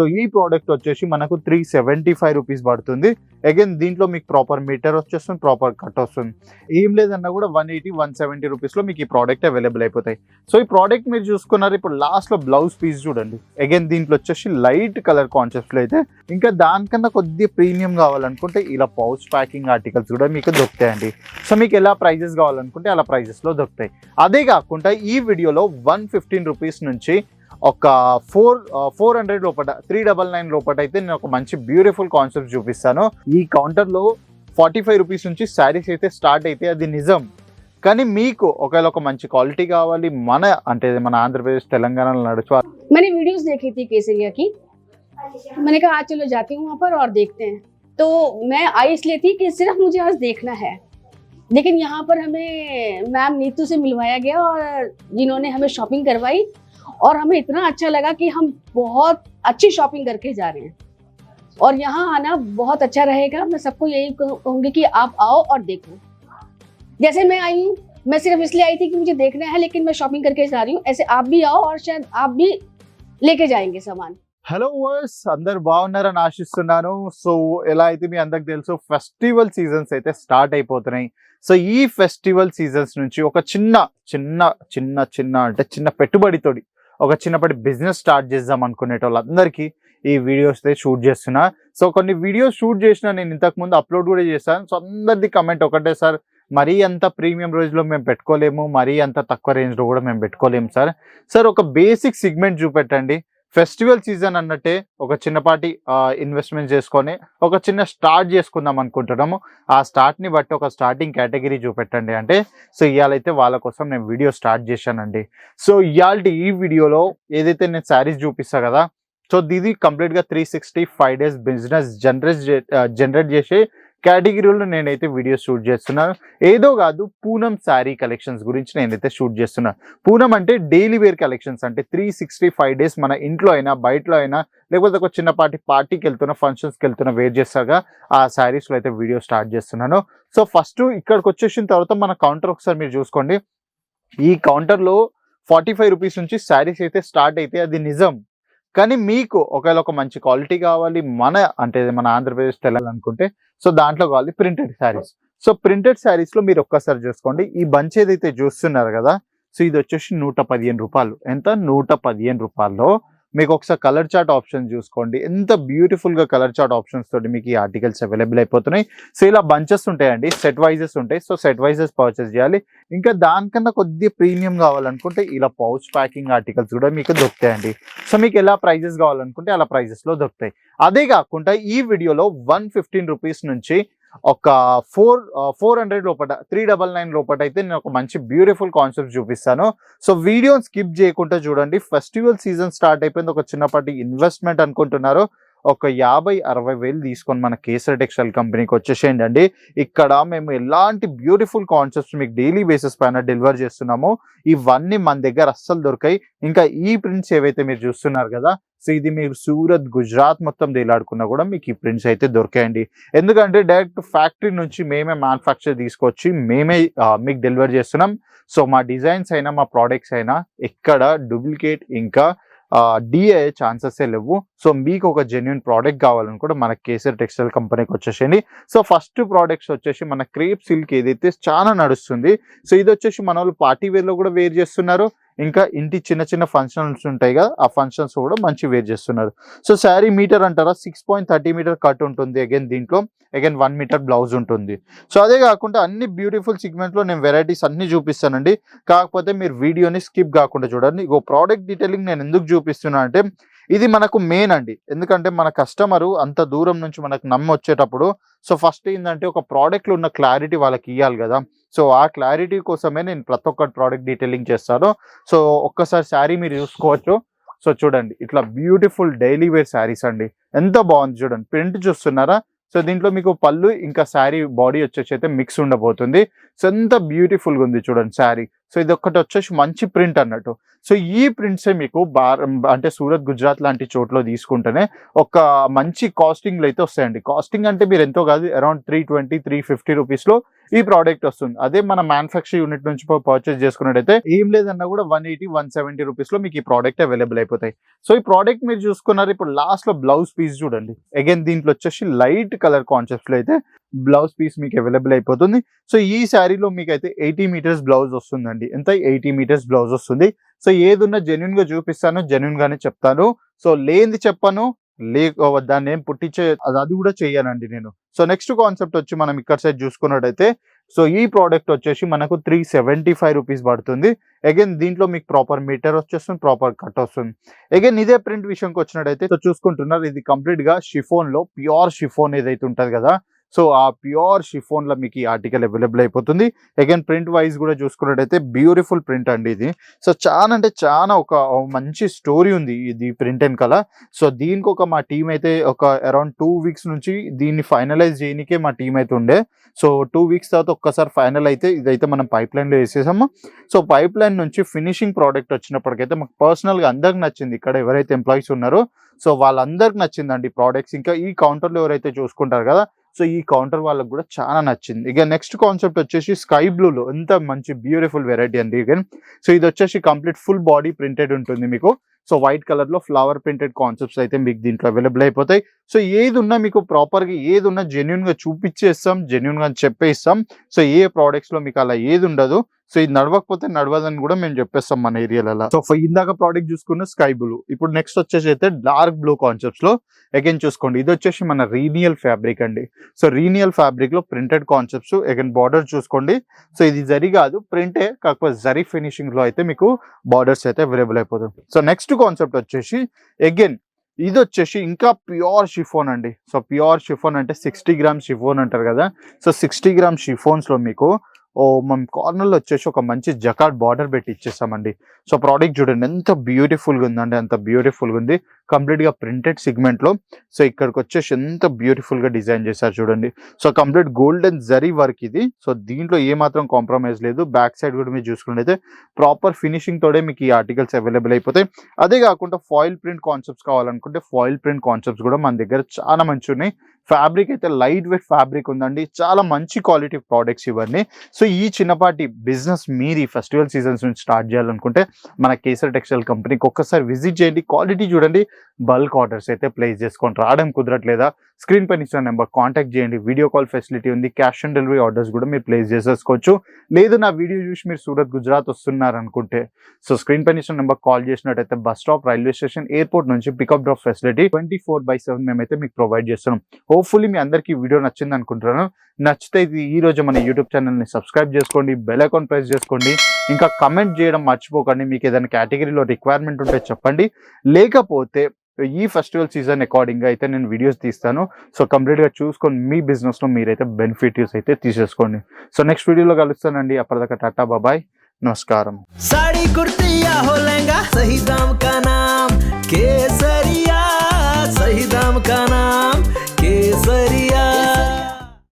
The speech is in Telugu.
సో ఈ ప్రోడక్ట్ వచ్చేసి మనకు త్రీ సెవెంటీ ఫైవ్ రూపీస్ పడుతుంది. అగైన్ దీంట్లో మీకు ప్రాపర్ మీటర్ వచ్చేస్తుంది ప్రాపర్ కట్ వస్తుంది. ఏం లేదన్నా కూడా వన్ ఎయిటీ వన్ సెవెంటీ రూపీస్లో మీకు ఈ ప్రోడక్ట్ అవైలబుల్ అయిపోతాయి. సో ఈ ప్రోడక్ట్ మీరు చూసుకున్నారు ఇప్పుడు లాస్ట్లో బ్లౌజ్ పీస్ చూడండి. అగైన్ దీంట్లో వచ్చేసి లైట్ కలర్ కాన్సెప్ట్లో అయితే ఇంకా దానికన్నా కొద్దిగా ప్రీమియం కావాలనుకుంటే ఇలా పౌచ్ ప్యాకింగ్ ఆర్టికల్స్ కూడా మీకు దొరుకుతాయండి. సో మీకు ఎలా ప్రైజెస్ కావాలనుకుంటే అలా ప్రైజెస్లో దొరుకుతాయి. అదే కాకుండా ఈ వీడియోలో వన్ ఫిఫ్టీన్ రూపీస్ నుంచి ఒక ఫోర్ ఫోర్ హండ్రెడ్ లోపల త్రీ డబల్ నైన్ లోపల అయితే నేను ఒక మంచి బ్యూటిఫుల్ కాన్సెప్ట్ చూపిస్తాను ఈ కౌంటర్లో ఫార్టీ ఫైవ్ రూపీస్ నుంచి శారీస్ అయితే స్టార్ట్ అయితే అది నిజం కానీ మీకు ఒకవేళ ఒక మంచి క్వాలిటీ కావాలి మన అంటే మన ఆంధ్రప్రదేశ్ తెలంగాణలో నడుచు मैंने वीडियोस देखी थी केसरिया की मैंने कहा आज चलो जाती हूँ वहाँ पर और देखते हैं तो मैं आई इसलिए थी कि सिर्फ मुझे आज देखना है लेकिन यहाँ पर हमें मैम नीतू से मिलवाया गया और जिन्होंने हमें शॉपिंग करवाई और हमें इतना अच्छा लगा कि हम बहुत अच्छी शॉपिंग करके जा रहे हैं और यहाँ आना बहुत अच्छा रहेगा मैं सबको यही कहूँ- कहूँगी कि आप आओ और देखो जैसे मैं आई हूँ मैं सिर्फ इसलिए आई थी कि मुझे देखना है लेकिन मैं शॉपिंग करके जा रही हूँ ऐसे आप भी आओ और शायद आप भी लेके जाएंगे सामान హలో వర్స్ అందరు బాగున్నారని ఆశిస్తున్నాను సో ఎలా అయితే మీ అందరికి తెలుసు ఫెస్టివల్ సీజన్స్ అయితే స్టార్ట్ అయిపోతున్నాయి సో ఈ ఫెస్టివల్ సీజన్స్ నుంచి ఒక చిన్న చిన్న చిన్న చిన్న అంటే చిన్న పెట్టుబడితోటి ఒక చిన్నప్పటి బిజినెస్ స్టార్ట్ చేద్దాం అనుకునే వాళ్ళందరికీ ఈ వీడియోస్ అయితే షూట్ చేస్తున్నా. సో కొన్ని వీడియోస్ షూట్ చేసిన నేను ఇంతకు ముందు అప్లోడ్ కూడా చేశాను. సో అందరిది కమెంట్ ఒకటే సార్ మరీ అంత ప్రీమియం రేంజ్లో మేము పెట్టుకోలేము. మరీ అంత తక్కువ రేంజ్లో కూడా మేము పెట్టుకోలేము సార్ సార్ ఒక బేసిక్ సిగ్మెంట్ చూపెట్టండి. ఫెస్టివల్ సీజన్ అన్నట్టే ఒక చిన్నపాటి ఇన్వెస్ట్మెంట్ చేసుకొని ఒక చిన్న స్టార్ట్ చేసుకుందాం అనుకుంటున్నాము. ఆ స్టార్ట్ని బట్టి ఒక స్టార్టింగ్ కేటగిరీ చూపెట్టండి అంటే సో ఇవాళైతే వాళ్ళ కోసం నేను వీడియో స్టార్ట్ చేశానండి. సో ఇవాళ ఈ వీడియోలో ఏదైతే నేను శారీస్ చూపిస్తా కదా సో ఇది కంప్లీట్గా three sixty five days business generate generate చేసే కేటగిరీలో నేనైతే వీడియో షూట్ చేస్తున్నాను. ఏదో కాదు పూనం శారీ కలెక్షన్స్ గురించి నేనైతే షూట్ చేస్తున్నాను పూనం అంటే డైలీ వేర్ కలెక్షన్స్ అంటే త్రీ సిక్స్టీ ఫైవ్ డేస్ మన ఇంట్లో అయినా బయటలో అయినా లేకపోతే ఒక చిన్నపాటి పార్టీకి వెళ్తున్న ఫంక్షన్స్కి వెళ్తున్న వేర్ చేస్తాగా ఆ శారీస్లో అయితే వీడియో స్టార్ట్ చేస్తున్నాను. సో ఫస్ట్ ఇక్కడికి వచ్చేసిన తర్వాత మన కౌంటర్ ఒకసారి మీరు చూసుకోండి. ఈ కౌంటర్లో ఫార్టీ ఫైవ్ రూపీస్ నుంచి శారీస్ అయితే స్టార్ట్ అయితే అది నిజం. కానీ మీకు ఒకవేళ ఒక మంచి క్వాలిటీ కావాలి మన అంటే మన ఆంధ్రప్రదేశ్ తెల్లాలనుకుంటే సో దాంట్లో కావాలి ప్రింటెడ్ శారీస్ సో ప్రింటెడ్ శారీస్లో మీరు ఒక్కసారి చూసుకోండి. ఈ బంచ్ ఏదైతే చూస్తున్నారు కదా సో ఇది వచ్చేసి నూట పదిహేను రూపాయలు. ఎంత? నూట పదిహేను రూపాయల్లో మీకు ఒకసారి కలర్ చార్ట్ ఆప్షన్ చూసుకోండి. ఎంత బ్యూటిఫుల్గా కలర్ చార్ట్ ఆప్షన్స్ తోటి మీకు ఈ ఆర్టికల్స్ అవైలబుల్ అయిపోతున్నాయి. సో ఇలా బంచెస్ ఉంటాయండి. సెట్ వైజెస్ ఉంటాయి. సో సెట్ వైజెస్ పర్చేస్ చేయాలి. ఇంకా దానికన్నా కొద్దిగా ప్రీమియం కావాలనుకుంటే ఇలా పౌచ్ ప్యాకింగ్ ఆర్టికల్స్ కూడా మీకు దొరుకుతాయండి. సో మీకు ఎలా ప్రైజెస్ కావాలనుకుంటే అలా ప్రైజెస్లో దొరుకుతాయి. అదే కాకుండా ఈ వీడియోలో వన్ ఫిఫ్టీన్ రూపీస్ నుంచి ఒక ఫోర్ ఫోర్ హండ్రెడ్ లోపల త్రీ డబల్ నైన్ లోపల అయితే నేను ఒక మంచి బ్యూటిఫుల్ కాన్సెప్ట్ చూపిస్తాను. సో వీడియోని స్కిప్ చేయకుండా చూడండి. ఫెస్టివల్ సీజన్ స్టార్ట్ అయిపోయింది. ఒక చిన్నపాటి ఇన్వెస్ట్మెంట్ అనుకుంటున్నారు. ఒక యాభై అరవై వేలు తీసుకొని మన కేసర్ టెక్స్టైల్ కంపెనీకి వచ్చేసేయండి అండి. ఇక్కడ మేము ఎలాంటి బ్యూటిఫుల్ కాన్సెప్ట్స్ మీకు డైలీ బేసిస్ పైన డెలివర్ చేస్తున్నామో ఇవన్నీ మన దగ్గర అస్సలు దొరికాయి. ఇంకా ఈ ప్రింట్స్ ఏవైతే మీరు చూస్తున్నారు కదా సో ఇది మీరు సూరత్ గుజరాత్ మొత్తం దేలాడుకున్నా కూడా మీకు ఈ ప్రింట్స్ అయితే దొరికాయండి. ఎందుకంటే డైరెక్ట్ ఫ్యాక్టరీ నుంచి మేమే మ్యానుఫ్యాక్చర్ తీసుకొచ్చి మేమే మీకు డెలివర్ చేస్తున్నాం. సో మా డిజైన్స్ అయినా మా ప్రోడక్ట్స్ అయినా ఎక్కడ డూప్లికేట్ ఇంకా డిఏ ఛాన్సెస్ లేవు. సో మీకు ఒక జెన్యున్ ప్రోడక్ట్ కావాలని కూడా మన కేసర్ టెక్స్టైల్ కంపెనీకి వచ్చేసేయండి. సో ఫస్ట్ ప్రోడక్ట్స్ వచ్చేసి మన క్రేప్ సిల్క్ ఏదైతే చాలా నడుస్తుంది. సో ఇది వచ్చేసి మన వాళ్ళు పార్టీ వేర్లో కూడా వేర్ చేస్తున్నారు. ఇంకా ఇంటి చిన్న చిన్న ఫంక్షన్స్ ఉంటాయి కదా ఆ ఫంక్షన్స్ కూడా మంచి వేర్ చేస్తున్నారు. సో శారీ మీటర్ అంటారా? Six point thirty meter cut ఉంటుంది అగైన్ దీంట్లో. అగైన్ వన్ మీటర్ బ్లౌజ్ ఉంటుంది. సో అదే కాకుండా అన్ని బ్యూటిఫుల్ సిగ్మెంట్లో నేను వెరైటీస్ అన్ని చూపిస్తానండి. కాకపోతే మీరు వీడియోని స్కిప్ కాకుండా చూడండి. ఇగో ప్రోడక్ట్ డీటెయిలింగ్ నేను ఎందుకు చూపిస్తున్నా అంటే ఇది మనకు మెయిన్ అండి. ఎందుకంటే మన కస్టమరు అంత దూరం నుంచి మనకు నమ్మి వచ్చేటప్పుడు సో ఫస్ట్ ఏంటంటే ఒక ప్రోడక్ట్లో ఉన్న క్లారిటీ వాళ్ళకి ఇవ్వాలి కదా. సో ఆ క్లారిటీ కోసమే నేను ప్రతి ఒక్క ప్రోడక్ట్ డీటెయిలింగ్ చేస్తాను. సో ఒక్కసారి శారీ మీరు చూసుకోవచ్చు. సో చూడండి ఇట్లా బ్యూటిఫుల్ డైలీ వేర్ శారీస్ అండి. ఎంత బాగుంది చూడండి. ప్రింట్ చూస్తున్నారా? సో దీంట్లో మీకు పళ్ళు ఇంకా శారీ బాడీ వచ్చేసి అయితే మిక్స్ ఉండబోతుంది. సో ఎంత బ్యూటిఫుల్గా ఉంది చూడండి శారీ. సో ఇది ఒకటి వచ్చేసి మంచి ప్రింట్ అన్నట్టు. సో ఈ ప్రింట్సే మీకు బార్ అంటే సూరత్ గుజరాత్ లాంటి చోట్ల తీసుకుంటేనే ఒక మంచి కాస్టింగ్లో అయితే వస్తాయండి. కాస్టింగ్ అంటే మీరు ఎంతో కాదు around three twenty three fifty రూపీస్లో ఈ ప్రోడక్ట్ వస్తుంది. అదే మన మ్యానుఫాక్చర్ యూనిట్ నుంచి పర్చేస్ చేసుకున్నట్టయితే ఏం లేదన్నా కూడా వన్ ఎయిటీ వన్ సెవెంటీ రూపీస్లో మీకు ఈ ప్రోడక్ట్ అవైలబుల్ అయిపోతాయి. సో ఈ ప్రోడక్ట్ మీరు చూసుకున్నారు ఇప్పుడు లాస్ట్లో బ్లౌజ్ పీస్ చూడండి. అగైన్ దీంట్లో వచ్చేసి లైట్ కలర్ కాన్సెప్ట్లో అయితే బ్లౌజ్ పీస్ మీకు అవైలబుల్ అయిపోతుంది. సో ఈ శారీలో మీకు అయితే ఎయిటీ మీటర్స్ బ్లౌజ్ వస్తుందండి. ఎంత? ఎయిటీ మీటర్స్ బ్లౌజ్ వస్తుంది. సో ఏదున్నా ఉన్నా జెన్యున్గా చూపిస్తాను జెన్యున్ గానే చెప్తాను. సో లేనిది చెప్పను. లే దాన్ని ఏం పుట్టించే అది అది కూడా చేయనండి నేను. సో నెక్స్ట్ కాన్సెప్ట్ వచ్చి మనం ఇక్కడ సైడ్ చూసుకున్నట్టయితే సో ఈ ప్రోడక్ట్ వచ్చేసి మనకు త్రీ సెవెంటీ ఫైవ్ రూపీస్ పడుతుంది. అగైన్ దీంట్లో మీకు ప్రాపర్ మీటర్ వచ్చేస్తుంది ప్రాపర్ కట్ వస్తుంది. అగైన్ ఇదే ప్రింట్ విషయంకి వచ్చినట్టయితే సో చూసుకుంటున్నారు ఇది కంప్లీట్గా షిఫోన్లో ప్యూర్ షిఫోన్ ఏదైతే ఉంటది కదా సో ఆ ప్యూర్ షిఫోన్లో మీకు ఈ ఆర్టికల్ అవైలబుల్ అయిపోతుంది. అగైన్ ప్రింట్ వైజ్ కూడా చూసుకున్నట్టయితే బ్యూటిఫుల్ ప్రింట్ అండి ఇది. సో చాలా అంటే చాలా ఒక మంచి స్టోరీ ఉంది ఇది ప్రింట్ అండ్ కల సో దీనికి ఒక మా టీం అయితే ఒక అరౌండ్ టూ వీక్స్ నుంచి దీన్ని ఫైనలైజ్ చేయనికే మా టీం అయితే ఉండే. సో టూ వీక్స్ తర్వాత ఒక్కసారి ఫైనల్ అయితే ఇదైతే మనం పైప్ లైన్లో వేసేసాము. సో పైప్ లైన్ నుంచి ఫినిషింగ్ ప్రోడక్ట్ వచ్చినప్పటికైతే మాకు పర్సనల్గా అందరికి నచ్చింది. ఇక్కడ ఎవరైతే ఎంప్లాయీస్ ఉన్నారో సో వాళ్ళందరికి నచ్చిందండి ప్రోడక్ట్స్ ఇంకా ఈ కౌంటర్లో ఎవరైతే చూసుకుంటారు కదా సో ఈ కౌంటర్ వాళ్ళకి కూడా చాలా నచ్చింది. ఇక నెక్స్ట్ కాన్సెప్ట్ వచ్చేసి స్కై బ్లూలో ఎంత మంచి బ్యూటిఫుల్ వెరైటీ అండి ఇక సో ఇది వచ్చేసి కంప్లీట్ ఫుల్ బాడీ ప్రింటెడ్ ఉంటుంది మీకు. సో వైట్ కలర్లో ఫ్లవర్ ప్రింటెడ్ కాన్సెప్ట్స్ అయితే మీకు దీంట్లో అవైలబుల్ అయిపోతాయి. సో ఏది ఉన్నా మీకు ప్రాపర్గా ఏది ఉన్నా జెన్యున్గా చూపించేస్తాం జెన్యున్గా చెప్పేస్తాం. సో ఏ ప్రోడక్ట్స్లో మీకు అలా ఏది ఉండదు సో ఇది నడవకపోతే నడవదని కూడా మేము చెప్పేస్తాం మన ఏరియాలలో. సో ఇందాక ప్రోడక్ట్ చూసుకున్న స్కై బ్లూ ఇప్పుడు నెక్స్ట్ వచ్చేసి అయితే డార్క్ బ్లూ కాన్సెప్ట్స్లో అగైన్ చూసుకోండి. ఇది వచ్చేసి మన రీనియల్ ఫ్యాబ్రిక్ అండి. సో రీనియల్ ఫ్యాబ్రిక్లో ప్రింటెడ్ కాన్సెప్ట్స్ అగైన్ బార్డర్ చూసుకోండి. సో ఇది జరి కాదు ప్రింటే కాకపోతే జరీ ఫినిషింగ్లో అయితే మీకు బార్డర్స్ అయితే అవైలబుల్ అయిపోతుంది సో నెక్స్ట్ కాన్సెప్ట్ వచ్చేసి అగైన్ ఇది వచ్చేసి ఇంకా ప్యూర్ షిఫోన్ అండి. సో ప్యూర్ షిఫోన్ అంటే సిక్స్టీ గ్రామ్ షిఫోన్ అంటారు కదా. సో సిక్స్టీ గ్రామ్ షిఫోన్స్లో మీకు ఓ మనం కార్నర్లో వచ్చేసి ఒక మంచి జకాట్ బార్డర్ పెట్టి ఇచ్చేస్తామండి సో ప్రోడక్ట్ చూడండి ఎంత బ్యూటిఫుల్గా ఉందండి అంత బ్యూటిఫుల్గా ఉంది. కంప్లీట్గా ప్రింటెడ్ సిగ్మెంట్లో సో ఇక్కడికి వచ్చేసి ఎంత బ్యూటిఫుల్గా డిజైన్ చేశారు చూడండి. So complete golden zari work ఇది. సో దీంట్లో ఏ మాత్రం కాంప్రమైజ్ లేదు. బ్యాక్ సైడ్ కూడా మీరు చూసుకున్నట్టయితే ప్రాపర్ ఫినిషింగ్ తోడే మీకు ఈ ఆర్టికల్స్ అవైలబుల్ అయిపోతాయి. అదే కాకుండా ఫాయిల్ ప్రింట్ కాన్సెప్ట్స్ కావాలనుకుంటే ఫాయిల్ ప్రింట్ కాన్సెప్ట్స్ కూడా మన దగ్గర చాలా మంచి ఉన్నాయి. ఫ్యాబ్రిక్ అయితే లైట్ వెయిట్ ఫ్యాబ్రిక్ ఉందండి. చాలా మంచి క్వాలిటీ ప్రోడక్ట్స్ ఇవన్నీ. సో ఈ చిన్నపాటి బిజినెస్ మీరు ఈ ఫెస్టివల్ సీజన్స్ నుంచి స్టార్ట్ చేయాలనుకుంటే మన కేసర్ టెక్స్టైల్ కంపెనీకి ఒక్కసారి విజిట్ చేయండి. క్వాలిటీ చూడండి. బల్క్ ఆర్డర్స్ అయితే ప్లేస్ చేసుకోండి రావడం కుదరట్లేదా? స్క్రీన్ పైన ఇచ్చిన నెంబర్ కాంటాక్ట్ చేయండి. వీడియో కాల్ ఫెసిలిటీ ఉంది. క్యాష్ ఆన్ డెలివరీ ఆర్డర్స్ కూడా మీరు ప్లేస్ చేసేసుకోవచ్చు. లేదు నా వీడియో చూసి మీరు సూరత్ గుజరాత్ వస్తున్నారు అనుకుంటే సో స్క్రీన్ పైన ఇచ్చిన నెంబర్ కాల్ చేసినట్టయితే bus stop railway station airport నుంచి pickup drop facility twenty four by seven మేమైతే మీకు ప్రొవైడ్ చేస్తున్నాం. హోప్ఫుల్లీ మీ అందరికీ వీడియో నచ్చింది అనుకుంటున్నాను. నచ్చితే ఇది ఈరోజు మన యూట్యూబ్ ఛానల్ని సబ్స్క్రైబ్ చేసుకోండి బెల్ అకౌంట్ ప్రెస్ చేసుకోండి. ఇంకా కమెంట్ చేయడం మర్చిపోకండి. మీకు ఏదైనా కేటగిరీలో రిక్వైర్మెంట్ ఉంటే చెప్పండి. లేకపోతే ఈ ఫెస్టివల్ సీజన్ అకార్డింగ్గా అయితే నేను వీడియోస్ తీస్తాను. సో కంప్లీట్గా చూసుకొని మీ బిజినెస్లో మీరైతే బెనిఫిట్స్ అయితే తీసేసుకోండి. సో నెక్స్ట్ వీడియోలో కలుస్తానండి. అప్పటిదాకా టాటా బాబాయ్ నమస్కారం. సాడీ కేసరియా